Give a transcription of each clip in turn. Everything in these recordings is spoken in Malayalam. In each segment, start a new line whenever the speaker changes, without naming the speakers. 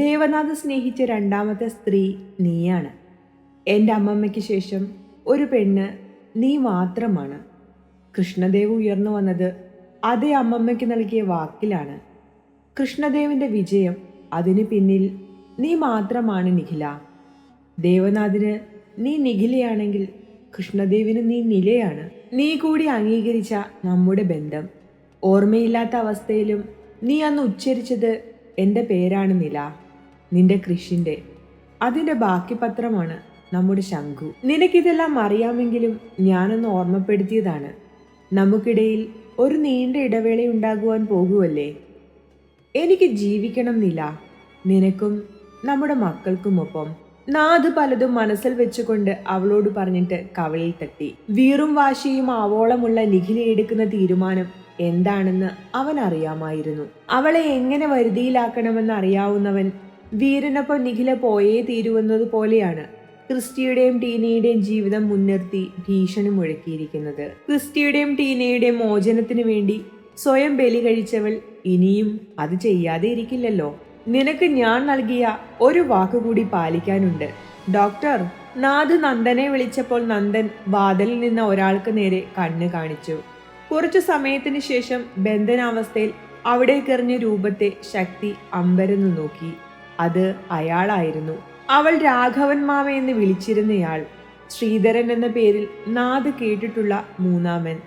ദേവനാഥ് സ്നേഹിച്ച രണ്ടാമത്തെ സ്ത്രീ നീയാണ്. എന്റെ അമ്മമ്മയ്ക്ക് ശേഷം ഒരു പെണ്ണ് നീ മാത്രമാണ്. കൃഷ്ണദേവ് ഉയർന്നു വന്നത് അതേ അമ്മമ്മയ്ക്ക് നൽകിയ വാക്കിലാണ്. കൃഷ്ണദേവിന്റെ വിജയം അതിന് പിന്നിൽ നീ മാത്രമാണ് നിഖില. ദേവനാഥിന് നീ നിഖിലയാണെങ്കിൽ കൃഷ്ണദേവിന് നീ നിലയാണ്. നീ കൂടി അംഗീകരിച്ച നമ്മുടെ ബന്ധം. ഓർമ്മയില്ലാത്ത അവസ്ഥയിലും നീ അന്ന് ഉച്ചരിച്ചത് എന്റെ പേരാണ് നില. നിന്റെ കൃഷിന്റെ അതിന്റെ ബാക്കി പത്രമാണ് നമ്മുടെ ശംഖു. നിനക്കിതെല്ലാം അറിയാമെങ്കിലും ഞാനൊന്ന് ഓർമ്മപ്പെടുത്തിയതാണ്. നമുക്കിടയിൽ ഒരു നീണ്ട ഇടവേള ഉണ്ടാകുവാൻ പോകുമല്ലേ എനിക്ക് ജീവിക്കണം നില. നിനക്കും നമ്മുടെ മക്കൾക്കുമൊപ്പം. നാഥ് പലതും മനസ്സിൽ വെച്ചുകൊണ്ട് അവളോട് പറഞ്ഞിട്ട് കവളിൽ തട്ടി. വീറും വാശിയും ആവോളമുള്ള നിഖില എടുക്കുന്ന തീരുമാനം എന്താണെന്ന് അവൻ അറിയാമായിരുന്നു അവളെ എങ്ങനെ വരുതിയിലാക്കണമെന്ന് അറിയാവുന്നവൻ വീരനൊപ്പം നിഖില പോയേ തീരുവെന്നത് പോലെയാണ് ക്രിസ്റ്റിയുടെയും ടീനയുടെയും ജീവിതം മുൻനിർത്തി ഭീഷണി മുഴക്കിയിരിക്കുന്നത്. ക്രിസ്റ്റിയുടെയും ടീനയുടെയും മോചനത്തിനു വേണ്ടി സ്വയം ബലി കഴിച്ചവൾ ഇനിയും അത് ചെയ്യാതെ ഇരിക്കില്ലല്ലോ. നിനക്ക് ഞാൻ നൽകിയ ഒരു വാക്കുകൂടി പാലിക്കാനുണ്ട്. ഡോക്ടർ നാഥ് നന്ദനെ വിളിച്ചപ്പോൾ നന്ദൻ വാതിലിൽ നിന്ന ഒരാൾക്ക് നേരെ കണ്ണ് കാണിച്ചു. കുറച്ചു സമയത്തിന് ശേഷം ബന്ധനാവസ്ഥയിൽ അവിടേക്കെറിഞ്ഞ രൂപത്തെ ശക്തി അമ്പരന്ന് നോക്കി. അത് അയാളായിരുന്നു. അവൾ രാഘവൻ മാമ എന്ന് വിളിച്ചിരുന്നയാൾ ശ്രീധരൻ എന്ന പേരിൽ നാഥ് കേട്ടിട്ടുള്ള മൂന്നാമൻ.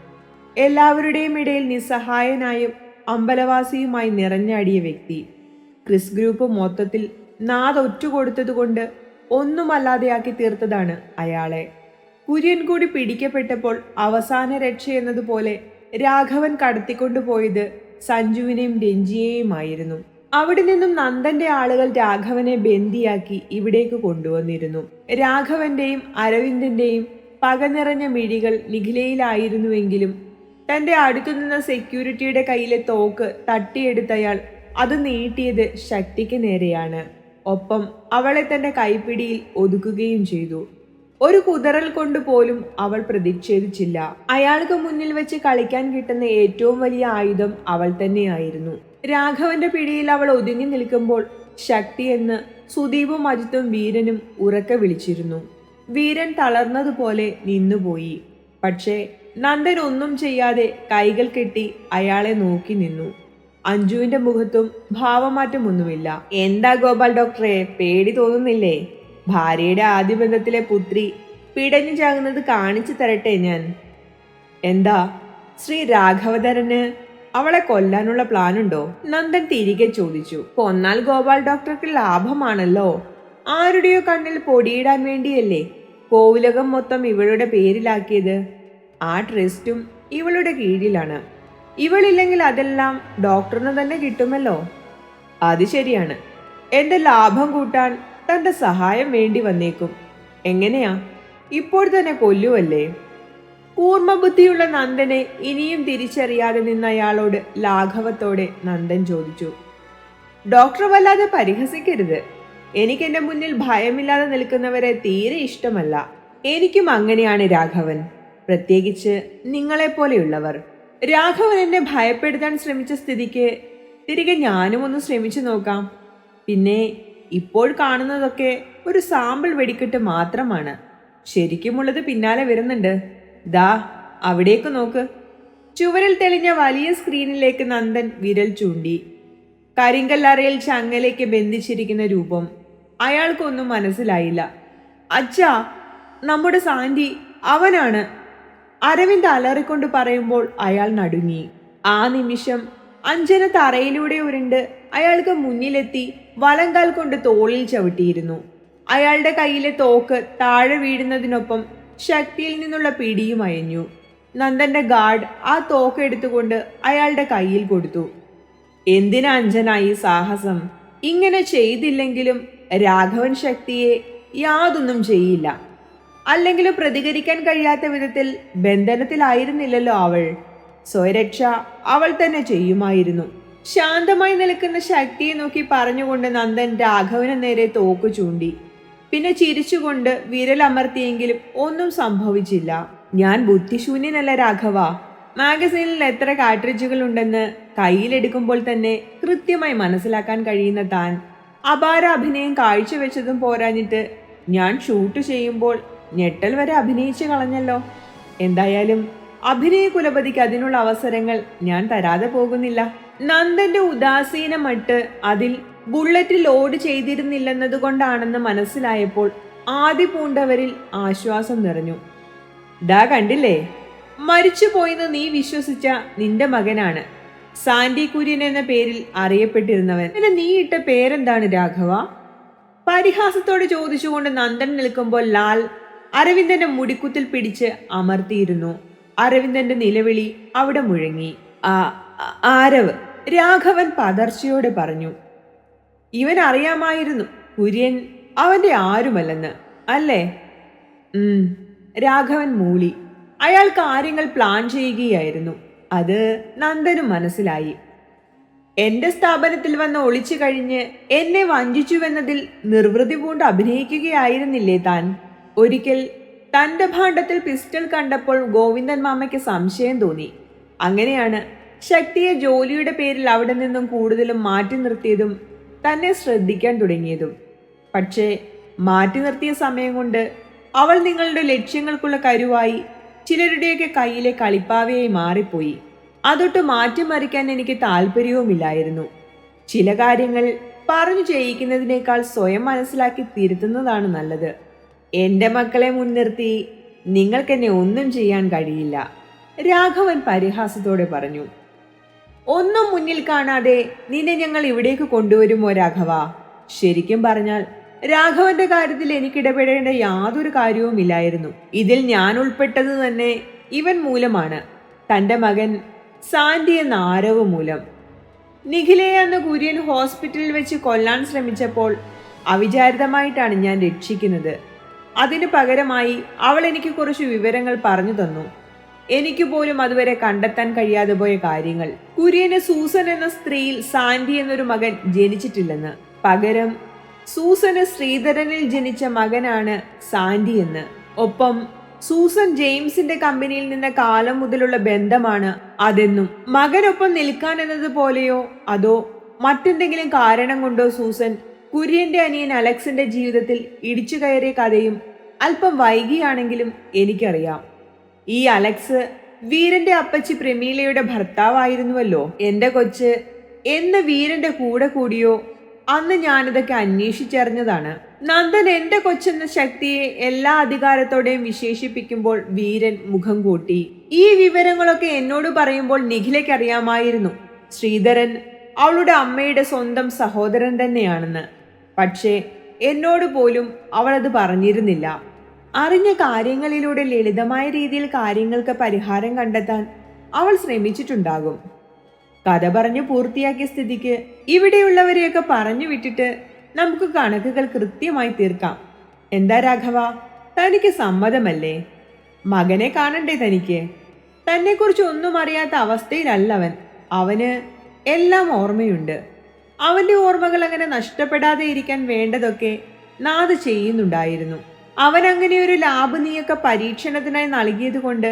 എല്ലാവരുടെയും ഇടയിൽ നിസ്സഹായനായും അമ്പലവാസിയുമായി നിറഞ്ഞാടിയ വ്യക്തി. ക്രിസ് ഗ്രൂപ്പ് മൊത്തത്തിൽ നാഥ് ഒറ്റുകൊടുത്തതുകൊണ്ട് ഒന്നുമല്ലാതെയാക്കി തീർത്തതാണ് അയാളെ. കുര്യൻ കൂടി പിടിക്കപ്പെട്ടപ്പോൾ അവസാന രക്ഷ എന്നതുപോലെ രാഘവൻ കടത്തിക്കൊണ്ടുപോയത് സഞ്ജുവിനെയും രഞ്ജിയെയുമായിരുന്നു. അവിടെ നിന്നും നന്ദന്റെ ആളുകൾ രാഘവനെ ബന്ദിയാക്കി ഇവിടേക്ക് കൊണ്ടുവന്നിരുന്നു. രാഘവന്റെയും അരവിന്ദന്റെയും പക നിറഞ്ഞ മിഴികൾ നിഖിലയിലായിരുന്നുവെങ്കിലും തന്റെ അടുത്തു നിന്ന സെക്യൂരിറ്റിയുടെ കയ്യിലെ തോക്ക് തട്ടിയെടുത്തയാൾ അത് നീട്ടിയത് ശക്തിക്ക് നേരെയാണ്. ഒപ്പം അവളെ തന്റെ കൈപ്പിടിയിൽ ഒതുക്കുകയും ചെയ്തു. ഒരു കുതറൽ കൊണ്ട് പോലും അവൾ പ്രതിഷേധിച്ചില്ല. അയാൾക്ക് മുന്നിൽ വെച്ച് കളിക്കാൻ കിട്ടുന്ന ഏറ്റവും വലിയ ആയുധം അവൾ തന്നെയായിരുന്നു. രാഘവന്റെ പിടിയിൽ അവൾ ഒതുങ്ങി നിൽക്കുമ്പോൾ ശക്തി എന്ന് സുദീപും അജിത്തും വീരനും ഉറക്കെ വിളിച്ചിരുന്നു. വീരൻ തളർന്നതുപോലെ നിന്നുപോയി. പക്ഷേ നന്ദൻ ഒന്നും ചെയ്യാതെ കൈകൾ കെട്ടി അയാളെ നോക്കി നിന്നു. അഞ്ജുവിന്റെ മുഖത്തും ഭാവമാറ്റമൊന്നുമില്ല എന്താ ഗോപാൽ ഡോക്ടറെ പേടി തോന്നുന്നില്ലേ? ഭാര്യയുടെ ആദ്യ ബന്ധത്തിലെ പുത്രി പിടഞ്ഞു ചാകുന്നത് കാണിച്ചു തരട്ടെ ഞാൻ. എന്താ? ശ്രീ രാഘവധരന് അവളെ കൊല്ലാനുള്ള പ്ലാൻ ഉണ്ടോ നന്ദൻ തിരികെ ചോദിച്ചു. കൊന്നാൽ ഗോപാൽ ഡോക്ടർക്ക് ലാഭമാണല്ലോ. ആരുടെയോ കണ്ണിൽ പൊടിയിടാൻ വേണ്ടിയല്ലേ? കോവിലകം മൊത്തം ഇവളുടെ പേരിലാക്കിയത്. ആ ട്രസ്റ്റും ഇവളുടെ കീഴിലാണ്. ഇവളില്ലെങ്കിൽ അതെല്ലാം ഡോക്ടറിന് തന്നെ കിട്ടുമല്ലോ? അത് ശരിയാണ്. എന്റെ ലാഭം കൂട്ടാൻ തന്റെ സഹായം വേണ്ടി വന്നേക്കും. എങ്ങനെയാ? ഇപ്പോൾ തന്നെ കൊല്ലുവല്ലേ? കൂർമ്മബുദ്ധിയുള്ള നന്ദനെ ഇനിയും തിരിച്ചറിയാതെ നിന്ന അയാളോട് ലാഘവത്തോടെ നന്ദൻ ചോദിച്ചു ഡോക്ടർ വല്ലാതെ പരിഹസിക്കരുത്. എനിക്ക് എന്റെ മുന്നിൽ ഭയമില്ലാതെ നിൽക്കുന്നവരെ തീരെ ഇഷ്ടമല്ല. എനിക്കും അങ്ങനെയാണ് രാഘവൻ. പ്രത്യേകിച്ച് നിങ്ങളെപ്പോലെയുള്ളവർ. രാഘവൻ എന്നെ ഭയപ്പെടുത്താൻ ശ്രമിച്ച സ്ഥിതിക്ക് തിരികെ ഞാനും ഒന്ന് ശ്രമിച്ചു നോക്കാം. പിന്നെ ഇപ്പോൾ കാണുന്നതൊക്കെ ഒരു സാമ്പിൾ വെടിക്കെട്ട് മാത്രമാണ്. ശരിക്കുമുള്ളത് പിന്നാലെ വരുന്നുണ്ട്. ദാ അവിടേക്ക് നോക്ക്. ചുവരിൽ തെളിഞ്ഞ വലിയ സ്ക്രീനിലേക്ക് നന്ദൻ വിരൽ ചൂണ്ടി. കരിങ്കല്ലറയിൽ ചങ്ങലേക്ക് ബന്ധിച്ചിരിക്കുന്ന രൂപം അയാൾക്കൊന്നും മനസ്സിലായില്ല. അച്ഛാ നമ്മുടെ സാന്റി അവനാണ്. അരവിന്ദ് അലറിക്കൊണ്ട് പറയുമ്പോൾ അയാൾ നടുങ്ങി. ആ നിമിഷം അഞ്ജന തറയിലൂടെ ഉരുണ്ട് അയാൾക്ക് മുന്നിലെത്തി വലങ്കാൽ കൊണ്ട് തോളിൽ ചവിട്ടിയിരുന്നു. അയാളുടെ കയ്യിലെ തോക്ക് താഴെ വീഴുന്നതിനൊപ്പം ശക്തിയിൽ നിന്നുള്ള പിടിയും അയഞ്ഞു. നന്ദന്റെ ഗാർഡ് ആ തോക്ക് എടുത്തുകൊണ്ട് അയാളുടെ കയ്യിൽ കൊടുത്തു. എന്തിനാ അഞ്ജനായി സാഹസം? ഇങ്ങനെ ചെയ്തില്ലെങ്കിലും രാഘവൻ ശക്തിയെ യാതൊന്നും ചെയ്യില്ല. അല്ലെങ്കിലും പ്രതികരിക്കാൻ കഴിയാത്ത വിധത്തിൽ ബന്ധനത്തിലായിരുന്നില്ലല്ലോ അവൾ. സ്വയരക്ഷ അവൾ തന്നെ ചെയ്യുമായിരുന്നു. ശാന്തമായി നിൽക്കുന്ന ശക്തിയെ നോക്കി പറഞ്ഞുകൊണ്ട് നന്ദൻ രാഘവന് നേരെ തോക്ക് ചൂണ്ടി. പിന്നെ ചിരിച്ചുകൊണ്ട് വിരലമർത്തിയെങ്കിലും ഒന്നും സംഭവിച്ചില്ല. ഞാൻ ബുദ്ധിശൂന്യനല്ല രാഘവ. മാഗസീനിൽ എത്ര കാട്രിഡ്ജുകൾ ഉണ്ടെന്ന് കയ്യിലെടുക്കുമ്പോൾ തന്നെ കൃത്യമായി മനസ്സിലാക്കാൻ കഴിയുന്ന താൻ. അപാര അഭിനയം കാഴ്ചവെച്ചതും പോരാഞ്ഞിട്ട് ഞാൻ ഷൂട്ട് ചെയ്യുമ്പോൾ ഞെട്ടൽ വരെ അഭിനയിച്ചു കളഞ്ഞല്ലോ. എന്തായാലും അഭിനയ കുലപതിക്ക് അതിനുള്ള അവസരങ്ങൾ ഞാൻ തരാതെ പോകുന്നില്ല. നന്ദന്റെ ഉദാസീനമട്ട് അതിൽ ബുള്ളറ്റ് ലോഡ് ചെയ്തിരുന്നില്ലെന്നതുകൊണ്ടാണെന്ന് മനസ്സിലായപ്പോൾ ആദ്യ പൂണ്ടവരിൽ ആശ്വാസം നിറഞ്ഞു. ഡാ കണ്ടില്ലേ? മരിച്ചുപോയെന്ന് നീ വിശ്വസിച്ച നിന്റെ മകനാണ്. സാന്റി കുര്യൻ എന്ന പേരിൽ അറിയപ്പെട്ടിരുന്നവൻ. പിന്നെ നീ ഇട്ട പേരെന്താണ് രാഘവ? പരിഹാസത്തോട് ചോദിച്ചുകൊണ്ട് നന്ദൻ നിൽക്കുമ്പോൾ ലാൽ അരവിന്ദന്റെ മുടിക്കുത്തിൽ പിടിച്ച് അമർത്തിയിരുന്നു. അരവിന്ദന്റെ നിലവിളി അവിടെ മുഴങ്ങി. ആ- ആരവ്? രാഘവൻ പതർച്ചയോടെ പറഞ്ഞു. ഇവൻ അറിയാമായിരുന്നു. കുര്യൻ അവന്റെ ആരുമല്ലെന്ന് അല്ലേ? രാഘവൻ മൂളി. അയാൾ കാര്യങ്ങൾ പ്ലാൻ ചെയ്യുകയായിരുന്നു. അത് നന്ദനും മനസ്സിലായി. എന്റെ സ്ഥാപനത്തിൽ വന്ന് ഒളിച്ചു കഴിഞ്ഞ് എന്നെ വഞ്ചിച്ചുവെന്നതിൽ നിർവൃതി പൂണ്ട് അഭിനയിക്കുകയായിരുന്നില്ലേ താൻ? ഒരിക്കൽ തന്റെ ഭാണ്ഡത്തിൽ പിസ്റ്റൾ കണ്ടപ്പോൾ ഗോവിന്ദൻ മാമയ്ക്ക് സംശയം തോന്നി. അങ്ങനെയാണ് ശക്തിയെ ജോലിയുടെ പേരിൽ അവിടെ നിന്നും കൂടുതലും മാറ്റി നിർത്തിയതും തന്നെ ശ്രദ്ധിക്കാൻ തുടങ്ങിയതും. പക്ഷേ മാറ്റി നിർത്തിയ സമയം കൊണ്ട് അവൾ നിങ്ങളുടെ ലക്ഷ്യങ്ങൾക്കുള്ള കരുവായി ചിലരുടെയൊക്കെ കയ്യിലെ കളിപ്പാവയായി മാറിപ്പോയി. അതൊട്ട് മാറ്റിമറിക്കാൻ എനിക്ക് താല്പര്യവുമില്ലായിരുന്നു. ചില കാര്യങ്ങൾ പറഞ്ഞു ചെയ്യിക്കുന്നതിനേക്കാൾ സ്വയം മനസ്സിലാക്കി തിരുത്തുന്നതാണ് നല്ലത്. എന്റെ മക്കളെ മുൻനിർത്തി നിങ്ങൾക്കെന്നെ ഒന്നും ചെയ്യാൻ കഴിയില്ല. രാഘവൻ പരിഹാസത്തോടെ പറഞ്ഞു ഒന്നും മുന്നിൽ കാണാതെ നിന്നെ ഞങ്ങൾ ഇവിടേക്ക് കൊണ്ടുവരുമോ രാഘവ? ശരിക്കും പറഞ്ഞാൽ രാഘവന്റെ കാര്യത്തിൽ എനിക്കിടപെടേണ്ട യാതൊരു കാര്യവും ഇല്ലായിരുന്നു. ഇതിൽ ഞാൻ ഉൾപ്പെട്ടത് തന്നെ ഇവൻ മൂലമാണ് തന്റെ മകൻ സാന്റി എന്ന ആരവ് മൂലം. നിഖിലയെ എന്ന കുര്യൻ ഹോസ്പിറ്റലിൽ വെച്ച് കൊല്ലാൻ ശ്രമിച്ചപ്പോൾ അവിചാരിതമായിട്ടാണ് ഞാൻ രക്ഷിക്കുന്നത്. അതിനു പകരമായി അവൾ എനിക്ക് കുറച്ച് വിവരങ്ങൾ പറഞ്ഞു തന്നു. എനിക്ക് പോലും അതുവരെ കണ്ടെത്താൻ കഴിയാതെ പോയ കാര്യങ്ങൾ. കുര്യന് സൂസൻ എന്ന സ്ത്രീയിൽ സാന്റി എന്നൊരു മകൻ ജനിച്ചിട്ടില്ലെന്ന്. പകരം സൂസന് ശ്രീധരനിൽ ജനിച്ച മകനാണ് സാന്റി എന്ന്. ഒപ്പം സൂസൻ ജെയിംസിന്റെ കമ്പനിയിൽ നിന്ന കാലം മുതലുള്ള ബന്ധമാണ് അതെന്നും മകനൊപ്പം നിൽക്കാൻ എന്നതുപോലെയോ അതോ മറ്റെന്തെങ്കിലും കാരണം കൊണ്ടോ സൂസൻ കുര്യന്റെ അനിയൻ അലക്സിന്റെ ജീവിതത്തിൽ ഇടിച്ചു കയറിയ കഥയും അല്പം വൈകിയാണെങ്കിലും എനിക്കറിയാം. ഈ അലക്സ് വീരന്റെ അപ്പച്ചി പ്രമീലയുടെ ഭർത്താവായിരുന്നുവല്ലോ. എന്റെ കൊച്ച് എന്ന് വീരന്റെ കൂടെ കൂടിയോ? അന്ന് ഞാനിതൊക്കെ അന്വേഷിച്ചറിഞ്ഞതാണ്. നന്ദൻ എന്റെ കൊച്ചെന്ന ശക്തിയെ എല്ലാ അധികാരത്തോടെയും വിശേഷിപ്പിക്കുമ്പോൾ വീരൻ മുഖം കൂട്ടി. ഈ വിവരങ്ങളൊക്കെ എന്നോട് പറയുമ്പോൾ നിഖിലയ്ക്ക് അറിയാമായിരുന്നു. ശ്രീധരൻ അവളുടെ അമ്മയുടെ സ്വന്തം സഹോദരൻ തന്നെയാണെന്ന്. പക്ഷേ എന്നോട് പോലും അവളത് പറഞ്ഞിരുന്നില്ല. അറിഞ്ഞ കാര്യങ്ങളിലൂടെ ലളിതമായ രീതിയിൽ കാര്യങ്ങൾക്ക് പരിഹാരം കണ്ടെത്താൻ അവൾ ശ്രമിച്ചിട്ടുണ്ടാകും. കഥ പറഞ്ഞു പൂർത്തിയാക്കിയ സ്ഥിതിക്ക് ഇവിടെയുള്ളവരെയൊക്കെ പറഞ്ഞു വിട്ടിട്ട് നമുക്ക് കണക്കുകൾ കൃത്യമായി തീർക്കാം. എന്താ രാഘവ? തനിക്ക് സമ്മതമല്ലേ? മകനെ കാണണ്ടേ തനിക്ക്? തന്നെക്കുറിച്ച് ഒന്നും അറിയാത്ത അവസ്ഥയിലല്ല അവൻ അവന് എല്ലാം ഓർമ്മയുണ്ട്. അവന്റെ ഓർമ്മകൾ അങ്ങനെ നഷ്ടപ്പെടാതെ ഇരിക്കാൻ വേണ്ടതൊക്കെ നാഥ് ചെയ്യുന്നുണ്ടായിരുന്നു. അവൻ അങ്ങനെ ഒരു ലാബ് നീയൊക്കെ പരീക്ഷണത്തിനായി നൽകിയതുകൊണ്ട്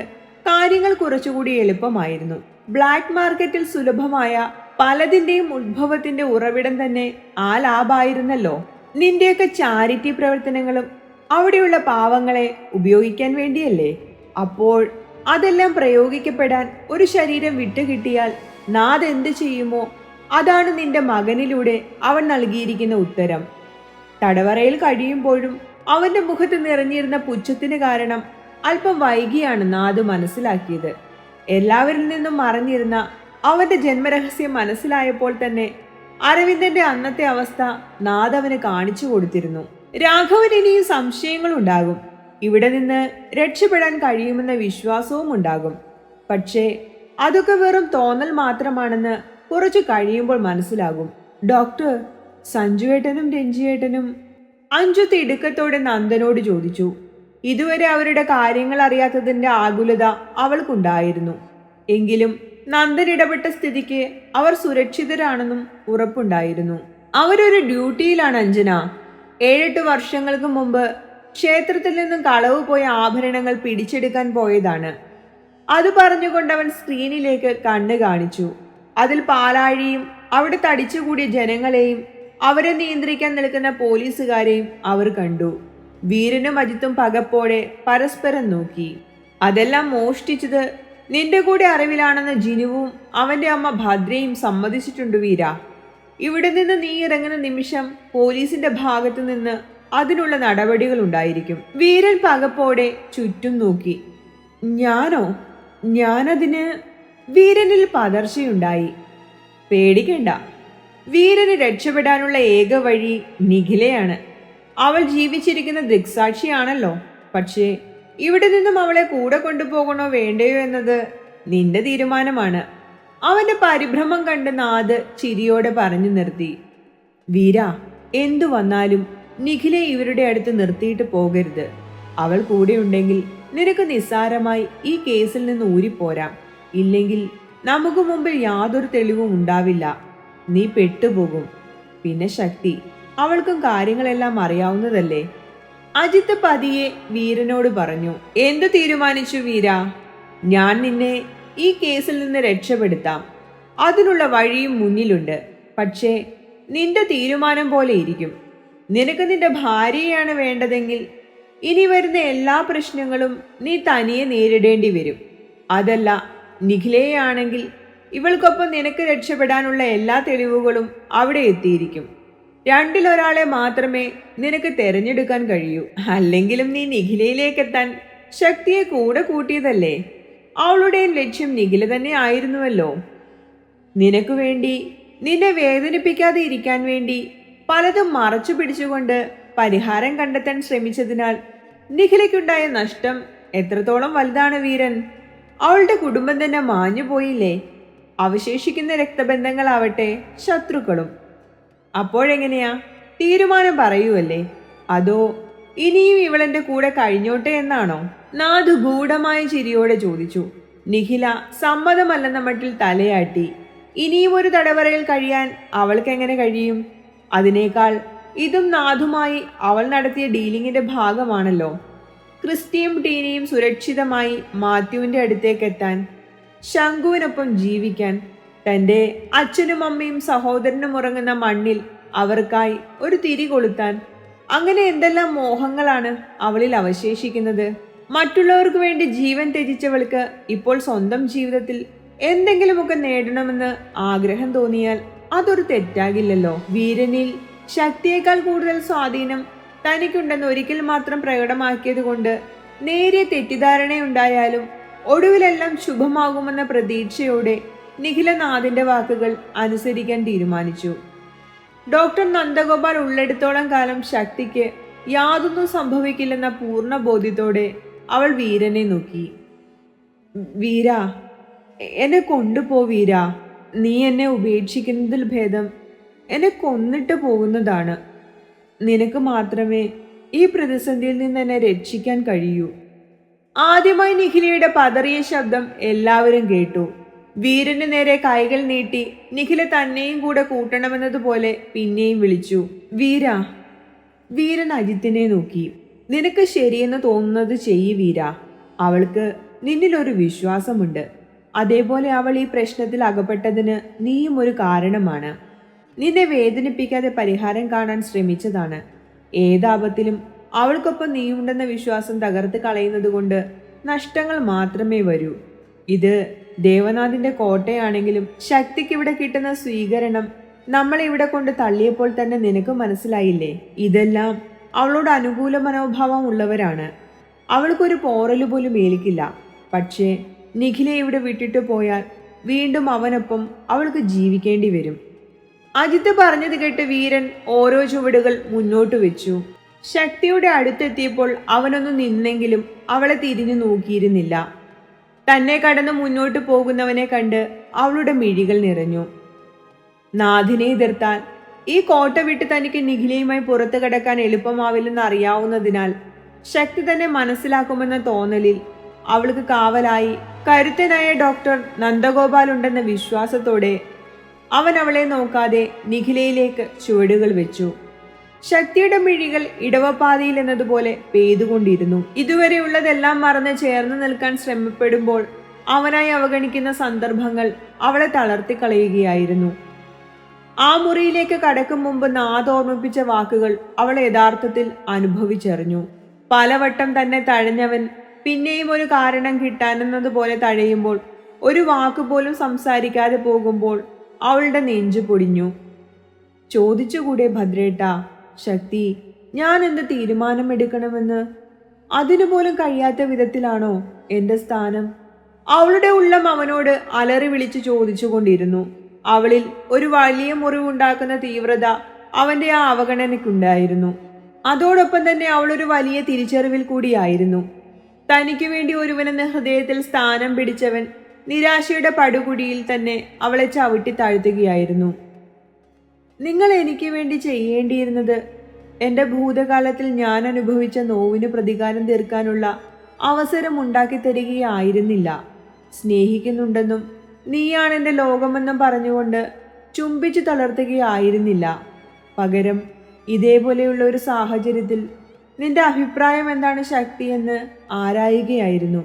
കാര്യങ്ങൾ കുറച്ചുകൂടി എളുപ്പമായിരുന്നു. ബ്ലാക്ക് മാർക്കറ്റിൽ സുലഭമായ പലതിന്റെയും ഉത്ഭവത്തിന്റെ ഉറവിടം തന്നെ ആ ലാബായിരുന്നല്ലോ. നിന്റെയൊക്കെ ചാരിറ്റി പ്രവർത്തനങ്ങളും അവിടെയുള്ള പാവങ്ങളെ ഉപയോഗിക്കാൻ വേണ്ടിയല്ലേ? അപ്പോൾ അതെല്ലാം പ്രയോഗിക്കപ്പെടാൻ ഒരു ശരീരം വിട്ടുകിട്ടിയാൽ നാതെന്ത് ചെയ്യുമോ അതാണ് നിന്റെ മകനിലൂടെ അവൻ നൽകിയിരിക്കുന്ന ഉത്തരം. തടവറയിൽ കഴിയുമ്പോഴും അവന്റെ മുഖത്ത് നിറഞ്ഞിരുന്ന പുച്ഛത്തിന് കാരണം അല്പം വൈകിയാണ് നാദ് മനസ്സിലാക്കിയത്. എല്ലാവരിൽ നിന്നും മറഞ്ഞിരുന്ന അവന്റെ ജന്മരഹസ്യം മനസ്സിലായപ്പോൾ തന്നെ അരവിന്ദന്റെ അന്നത്തെ അവസ്ഥ നാദ് അവന് കാണിച്ചു കൊടുത്തിരുന്നു. രാഘവൻ ഇനിയും സംശയങ്ങളുണ്ടാകും. ഇവിടെ നിന്ന് രക്ഷപ്പെടാൻ കഴിയുമെന്ന വിശ്വാസവും ഉണ്ടാകും. പക്ഷേ അതൊക്കെ വെറും തോന്നൽ മാത്രമാണെന്ന് കുറച്ച് കഴിയുമ്പോൾ മനസ്സിലാകും. ഡോക്ടർ സഞ്ജുവേട്ടനും രഞ്ജിയേട്ടനും അഞ്ചു തിടുക്കത്തോടെ നന്ദനോട് ചോദിച്ചു. ഇതുവരെ അവരുടെ കാര്യങ്ങൾ അറിയാത്തതിന്റെ ആകുലത അവൾക്കുണ്ടായിരുന്നു. എങ്കിലും നന്ദൻ ഇടപെട്ട സ്ഥിതിക്ക് അവർ സുരക്ഷിതരാണെന്നും ഉറപ്പുണ്ടായിരുന്നു. അവരൊരു ഡ്യൂട്ടിയിലാണ് അഞ്ജന. ഏഴെട്ട് വർഷങ്ങൾക്ക് മുമ്പ് ക്ഷേത്രത്തിൽ നിന്നും കളവ് പോയ ആഭരണങ്ങൾ പിടിച്ചെടുക്കാൻ പോയതാണ്. അത് പറഞ്ഞുകൊണ്ട് അവൻ സ്ക്രീനിലേക്ക് കണ്ണ് കാണിച്ചു. അതിൽ പാലാഴിയും അവിടെ തടിച്ചുകൂടിയ ജനങ്ങളെയും അവരെ നിയന്ത്രിക്കാൻ നിൽക്കുന്ന പോലീസുകാരെയും അവർ കണ്ടു. വീരനും അജിത്തും പകപ്പോടെ പരസ്പരം നോക്കി. അതെല്ലാം മോഷ്ടിച്ചത് നിന്റെ കൂടെ അറിവിലാണെന്ന് ജിനുവും അവന്റെ അമ്മ ഭദ്രയും സമ്മതിച്ചിട്ടുണ്ട് വീര. ഇവിടെ നിന്ന് നീ ഇറങ്ങുന്ന നിമിഷം പോലീസിന്റെ ഭാഗത്തു നിന്ന് അതിനുള്ള നടപടികൾ ഉണ്ടായിരിക്കും. വീരൻ പകപ്പോടെ ചുറ്റും നോക്കി. ഞാനോ? ഞാനതിന് വീരനിൽ പതർച്ചയുണ്ടായി. പേടിക്കണ്ട. വീരന് രക്ഷപ്പെടാനുള്ള ഏക വഴി നിഖിലയാണ്. അവൾ ജീവിച്ചിരിക്കുന്ന ദൃക്സാക്ഷിയാണല്ലോ. പക്ഷേ ഇവിടെ നിന്നും അവളെ കൂടെ കൊണ്ടുപോകണോ വേണ്ടയോ എന്നത് നിന്റെ തീരുമാനമാണ്. അവന്റെ പരിഭ്രമം കണ്ട് നാദ് ചിരിയോടെ പറഞ്ഞു നിർത്തി. വീര എന്തു വന്നാലും നിഖിലെ ഇവരുടെ അടുത്ത് നിർത്തിയിട്ട് പോകരുത്. അവൾ കൂടെയുണ്ടെങ്കിൽ നിനക്ക് നിസ്സാരമായി ഈ കേസിൽ നിന്ന് ഊരിപ്പോരാം. ഇല്ലെങ്കിൽ നമുക്ക് മുമ്പിൽ യാതൊരു തെളിവും ഉണ്ടാവില്ല. നീ പെട്ടുപോകും. പിന്നെ ശക്തി അവൾക്കും കാര്യങ്ങളെല്ലാം അറിയാവുന്നതല്ലേ? അജിത്ത് പതിയെ വീരനോട് പറഞ്ഞു എന്തു തീരുമാനിച്ചു വീര? ഞാൻ നിന്നെ ഈ കേസിൽ നിന്ന് രക്ഷപ്പെടുത്താം. അതിനുള്ള വഴിയും മുന്നിലുണ്ട്. പക്ഷേ നിന്റെ തീരുമാനം പോലെ ഇരിക്കും. നിനക്ക് നിന്റെ ഭാര്യയാണ് വേണ്ടതെങ്കിൽ ഇനി വരുന്ന എല്ലാ പ്രശ്നങ്ങളും നീ തനിയെ നേരിടേണ്ടി വരും. അതല്ല നിഖിലയാണെങ്കിൽ ഇവൾക്കൊപ്പം നിനക്ക് രക്ഷപ്പെടാനുള്ള എല്ലാ തെളിവുകളും അവിടെ എത്തിയിരിക്കും. രണ്ടിലൊരാളെ മാത്രമേ നിനക്ക് തിരഞ്ഞെടുക്കാൻ കഴിയൂ. അല്ലെങ്കിലും നീ നിഖിലയിലേക്ക് എത്താൻ ശക്തിയെ കൂടെ കൂട്ടിയതല്ലേ? അവളുടെയും ലക്ഷ്യം നിഖില തന്നെ ആയിരുന്നുവല്ലോ. നിനക്ക് വേണ്ടി നിന്നെ വേദനിപ്പിക്കാതെ ഇരിക്കാൻ വേണ്ടി പലതും മറച്ചു പിടിച്ചുകൊണ്ട് പരിഹാരം കണ്ടെത്താൻ ശ്രമിച്ചതിനാൽ നിഖിലയ്ക്കുണ്ടായ നഷ്ടം എത്രത്തോളം വലുതാണ് വീരൻ. അവളുടെ കുടുംബം തന്നെ മാഞ്ഞു പോയില്ലേ അവശേഷിക്കുന്ന രക്തബന്ധങ്ങളാവട്ടെ ശത്രുക്കളും. അപ്പോഴെങ്ങനെയാ? തീരുമാനം പറയുമല്ലേ അതോ ഇനിയും ഇവളെന്റെ കൂടെ കഴിഞ്ഞോട്ടെ എന്നാണോ? നാദു ഗൂഢമായ ചിരിയോടെ ചോദിച്ചു. നിഖില സമ്മതമല്ലെന്ന മട്ടിൽ തലയാട്ടി. ഇനിയും ഒരു തടവറയിൽ കഴിയാൻ അവൾക്ക് എങ്ങനെ കഴിയും? അതിനേക്കാൾ ഇതും നാഥുമായി അവൾ നടത്തിയ ഡീലിങ്ങിന്റെ ഭാഗമാണല്ലോ. ക്രിസ്റ്റിയും ടീനയും സുരക്ഷിതമായി മാത്യുവിന്റെ അടുത്തേക്ക് എത്താൻ ശംഖുവിനൊപ്പം ജീവിക്കാൻ തന്റെ അച്ഛനും അമ്മയും സഹോദരനും ഉറങ്ങുന്ന മണ്ണിൽ അവർക്കായി ഒരു തിരി കൊളുത്താൻ അങ്ങനെ എന്തെല്ലാം മോഹങ്ങളാണ് അവളിൽ അവശേഷിക്കുന്നത്? മറ്റുള്ളവർക്ക് വേണ്ടി ജീവൻ ത്യജിച്ചവൾക്ക് ഇപ്പോൾ സ്വന്തം ജീവിതത്തിൽ എന്തെങ്കിലുമൊക്കെ നേടണമെന്ന് ആഗ്രഹം തോന്നിയാൽ അതൊരു തെറ്റാകില്ലല്ലോ. വീരനിൽ ശക്തിയേക്കാൾ കൂടുതൽ സ്വാധീനം തനിക്കുണ്ടെന്ന് ഒരിക്കൽ മാത്രം പ്രകടമാക്കിയത് കൊണ്ട് നേരിയ തെറ്റിദ്ധാരണയുണ്ടായാലും ഒടുവിലെല്ലാം ശുഭമാകുമെന്ന പ്രതീക്ഷയോടെ നിഖിലനാഥിന്റെ വാക്കുകൾ അനുസരിക്കാൻ തീരുമാനിച്ചു. ഡോക്ടർ നന്ദഗോപാൽ ഉള്ളിടത്തോളം കാലം ശക്തിക്ക് യാതൊന്നും സംഭവിക്കില്ലെന്ന പൂർണ ബോധ്യത്തോടെ അവൾ വീരനെ നോക്കി. വീര എന്നെ കൊണ്ടുപോ വീര. നീ എന്നെ ഉപേക്ഷിക്കുന്നതിൽ ഭേദം എന്നെ കൊന്നിട്ട് പോകുന്നതാണ്. നിനക്ക് മാത്രമേ ഈ പ്രതിസന്ധിയിൽ നിന്ന് എന്നെ രക്ഷിക്കാൻ കഴിയൂ. ആദ്യമായി നിഖിലയുടെ പതറിയ ശബ്ദം എല്ലാവരും കേട്ടു. വീരന് നേരെ കൈകൾ നീട്ടി നിഖില തന്നെയും കൂടെ കൂട്ടണമെന്നതുപോലെ പിന്നെയും വിളിച്ചു. വീര വീരൻ അജിത്തിനെ നോക്കി. നിനക്ക് ശരിയെന്ന് തോന്നുന്നത് ചെയ്യ് വീര. അവൾക്ക് നിന്നിലൊരു വിശ്വാസമുണ്ട്. അതേപോലെ അവൾ ഈ പ്രശ്നത്തിൽ അകപ്പെട്ടതിന് നീയും ഒരു കാരണമാണ്. നിന്നെ വേദനിപ്പിക്കാതെ പരിഹാരം കാണാൻ ശ്രമിച്ചതാണ്. ഏതാപത്തിലും അവൾക്കൊപ്പം നീയുണ്ടെന്ന വിശ്വാസം തകർത്ത് കളയുന്നത് കൊണ്ട് നഷ്ടങ്ങൾ മാത്രമേ വരൂ. ഇത് ദേവനാഥിന്റെ കോട്ടയാണെങ്കിലും ശക്തിക്ക് ഇവിടെ കിട്ടുന്ന സ്വീകരണം നമ്മളെ ഇവിടെ കൊണ്ട് തള്ളിയപ്പോൾ തന്നെ നിനക്ക് മനസ്സിലായില്ലേ? ഇതെല്ലാം അവളോട് അനുകൂല മനോഭാവം ഉള്ളവരാണ്. അവൾക്കൊരു പോറൽ പോലും ഏൽക്കില്ല. പക്ഷേ നിഖിലെ ഇവിടെ വിട്ടിട്ട് പോയാൽ വീണ്ടും അവനൊപ്പം അവൾക്ക് ജീവിക്കേണ്ടി വരും. അജിത്ത് പറഞ്ഞത് കേട്ട് വീരൻ ഓരോ ചുവടുകൾ മുന്നോട്ട് വെച്ചു. ശക്തിയുടെ അടുത്തെത്തിയപ്പോൾ അവനൊന്ന് നിന്നെങ്കിലും അവളെ തിരിഞ്ഞു നോക്കിയിരുന്നില്ല. തന്നെ കടന്ന് മുന്നോട്ട് പോകുന്നവനെ കണ്ട് അവളുടെ മിഴികൾ നിറഞ്ഞു. നാഥിനെ എതിർത്താൻ ഈ കോട്ട വിട്ട് തനിക്ക് നിഖിലയുമായി പുറത്തു കിടക്കാൻ എളുപ്പമാവില്ലെന്ന് അറിയാവുന്നതിനാൽ ശക്തി തന്നെ മനസ്സിലാക്കുമെന്ന തോന്നലിൽ അവൾക്ക് കാവലായി കരുത്തനായ ഡോക്ടർ നന്ദഗോപാൽ ഉണ്ടെന്ന വിശ്വാസത്തോടെ അവൻ അവളെ നോക്കാതെ നിഖിലയിലേക്ക് ചുവടുകൾ വെച്ചു. ശക്തിയുടെ മിഴികൾ ഇടവപ്പാതയിൽ എന്നതുപോലെ പെയ്തുകൊണ്ടിരുന്നു. ഇതുവരെയുള്ളതെല്ലാം മറന്ന് ചേർന്ന് നിൽക്കാൻ ശ്രമപ്പെടുമ്പോൾ അവനായി അവഗണിക്കുന്ന സന്ദർഭങ്ങൾ അവളെ തളർത്തിക്കളയുകയായിരുന്നു. ആ മുറിയിലേക്ക് കടക്കും മുമ്പ് നാദോർമ്മിപ്പിച്ച വാക്കുകൾ അവൾ യഥാർത്ഥത്തിൽ അനുഭവിച്ചറിഞ്ഞു. പലവട്ടം തന്നെ തഴഞ്ഞവൻ പിന്നെയും ഒരു കാരണം കിട്ടാനെന്നതുപോലെ തഴയുമ്പോൾ ഒരു വാക്കുപോലും സംസാരിക്കാതെ പോകുമ്പോൾ അവളുടെ നെഞ്ചു പൊടിഞ്ഞു. ചോദിച്ചുകൂടെ ഭദ്രേട്ട ശക്തി ഞാൻ എന്ത് തീരുമാനമെടുക്കണമെന്ന്? അതിനുപോലും കഴിയാത്ത വിധത്തിലാണോ എന്റെ സ്ഥാനം? അവളുടെ ഉള്ളം അവനോട് അലറി വിളിച്ചു ചോദിച്ചുകൊണ്ടിരുന്നു. അവളിൽ ഒരു വലിയ മുറിവുണ്ടാക്കുന്ന തീവ്രത അവന്റെ ആ അവഗണനയ്ക്കുണ്ടായിരുന്നു. അതോടൊപ്പം തന്നെ അവളൊരു വലിയ തിരിച്ചറിവിൽ കൂടിയായിരുന്നു. തനിക്ക് വേണ്ടി ഒരുവനെന്ന ഹൃദയത്തിൽ സ്ഥാനം പിടിച്ചവൻ നിരാശയുടെ പടുകുടിയിൽ തന്നെ അവളെ ചവിട്ടി താഴ്ത്തുകയായിരുന്നു. നിങ്ങൾ എനിക്ക് വേണ്ടി ചെയ്യേണ്ടിയിരുന്നത് എന്റെ ഭൂതകാലത്തിൽ ഞാൻ അനുഭവിച്ച നോവിന് പ്രതികാരം തീർക്കാനുള്ള അവസരം ഉണ്ടാക്കി തരികയായിരുന്നില്ല. സ്നേഹിക്കുന്നുണ്ടെന്നും നീയാണ് എന്റെ ലോകമെന്നും പറഞ്ഞുകൊണ്ട് ചുംബിച്ചു തളർത്തുകയായിരുന്നില്ല. പകരം ഇതേപോലെയുള്ള ഒരു സാഹചര്യത്തിൽ നിന്റെ അഭിപ്രായം എന്താണ് ശക്തിയെന്ന് ആരായുകയായിരുന്നു.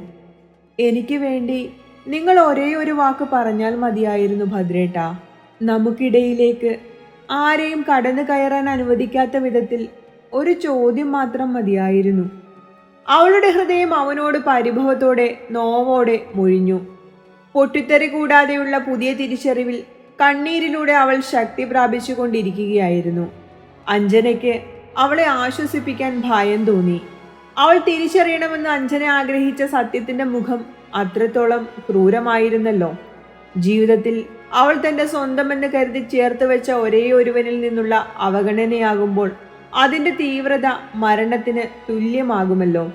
എനിക്ക് വേണ്ടി നിങ്ങൾ ഒരേ ഒരു വാക്ക് പറഞ്ഞാൽ മതിയായിരുന്നു ഭദ്രേട്ട. നമുക്കിടയിലേക്ക് ആരെയും കടന്നു കയറാൻ അനുവദിക്കാത്ത വിധത്തിൽ ഒരു ചോദ്യം മാത്രം മതിയായിരുന്നു. അവളുടെ ഹൃദയം അവനോട് പരിഭവത്തോടെ നോവോടെ മൊഴിഞ്ഞു. പൊട്ടിത്തെറി കൂടാതെയുള്ള പുതിയ തിരിച്ചറിവിൽ കണ്ണീരിലൂടെ അവൾ ശക്തി പ്രാപിച്ചുകൊണ്ടിരിക്കുകയായിരുന്നു. അഞ്ജനയ്ക്ക് അവളെ ആശ്വസിപ്പിക്കാൻ ഭയം തോന്നി. അവൾ തിരിച്ചറിയണമെന്ന് അഞ്ജന ആഗ്രഹിച്ച സത്യത്തിന്റെ മുഖം അത്രത്തോളം ക്രൂരമായിരുന്നല്ലോ. ജീവിതത്തിൽ അവൾ തന്റെ സ്വന്തമെന്ന് കരുതി ചേർത്ത് വെച്ച ഒരേ ഒരുവനിൽ നിന്നുള്ള അവഗണനയാകുമ്പോൾ അതിന്റെ തീവ്രത മരണത്തിന് തുല്യമാകുമല്ലോ.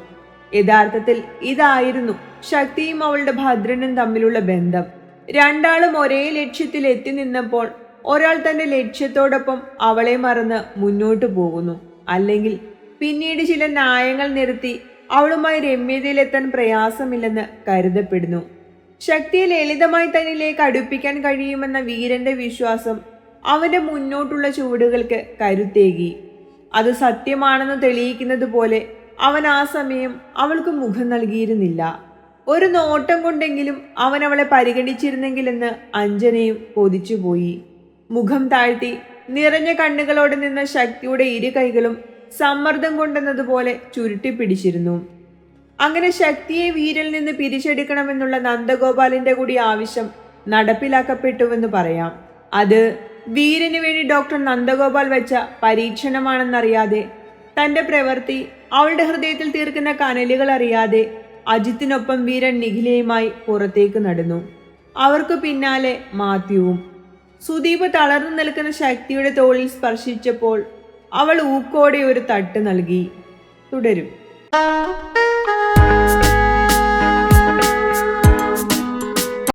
യഥാർത്ഥത്തിൽ ഇതായിരുന്നു ശക്തിയും അവളുടെ ഭദ്രനും തമ്മിലുള്ള ബന്ധം. രണ്ടാളും ഒരേ ലക്ഷ്യത്തിൽ എത്തി നിന്നപ്പോൾ ഒരാൾ തന്റെ ലക്ഷ്യത്തോടൊപ്പം അവളെ മറന്ന് മുന്നോട്ടു പോകുന്നു. അല്ലെങ്കിൽ പിന്നീട് ചില ന്യായങ്ങൾ നിരത്തി അവളുമായി രമ്യതയിലെത്താൻ പ്രയാസമില്ലെന്ന് കരുതപ്പെടുന്നു. ശക്തിയെ ലളിതമായി തന്നിലേക്ക് അടുപ്പിക്കാൻ കഴിയുമെന്ന വീരന്റെ വിശ്വാസം അവന്റെ മുന്നോട്ടുള്ള ചുവടുകൾക്ക് കരുത്തേകി. അത് സത്യമാണെന്ന് തെളിയിക്കുന്നത് പോലെ അവൻ ആ സമയം അവൾക്ക് മുഖം നൽകിയിരുന്നില്ല. ഒരു നോട്ടം കൊണ്ടെങ്കിലും അവൻ അവളെ പരിഗണിച്ചിരുന്നെങ്കിലെന്ന് അഞ്ജനയും കൊതിച്ചുപോയി. മുഖം താഴ്ത്തി നിറഞ്ഞ കണ്ണുകളോടെ നിന്ന ശക്തിയുടെ ഇരു കൈകളും സമ്മർദ്ദം കൊണ്ടെന്നതുപോലെ ചുരുട്ടിപ്പിടിച്ചിരുന്നു. അങ്ങനെ ശക്തിയെ വീരിൽ നിന്ന് പിരിച്ചെടുക്കണമെന്നുള്ള നന്ദഗോപാലിന്റെ കൂടി ആവശ്യം നടപ്പിലാക്കപ്പെട്ടുവെന്ന് പറയാം. അത് വീരന് വേണ്ടി ഡോക്ടർ നന്ദഗോപാൽ വെച്ച പരീക്ഷണമാണെന്നറിയാതെ തന്റെ പ്രവൃത്തി അവളുടെ ഹൃദയത്തിൽ തീർക്കുന്ന കനലുകൾ അറിയാതെ അജിത്തിനൊപ്പം വീരൻ നിഖിലയുമായി പുറത്തേക്ക് നടന്നു. അവർക്ക് പിന്നാലെ മാത്യുവും സുദീപ് തളർന്നു നിൽക്കുന്ന ശക്തിയുടെ തോളിൽ സ്പർശിച്ചപ്പോൾ അവൾ ഊക്കോടെ ഒരു തട്ട് നൽകി. തുടരും.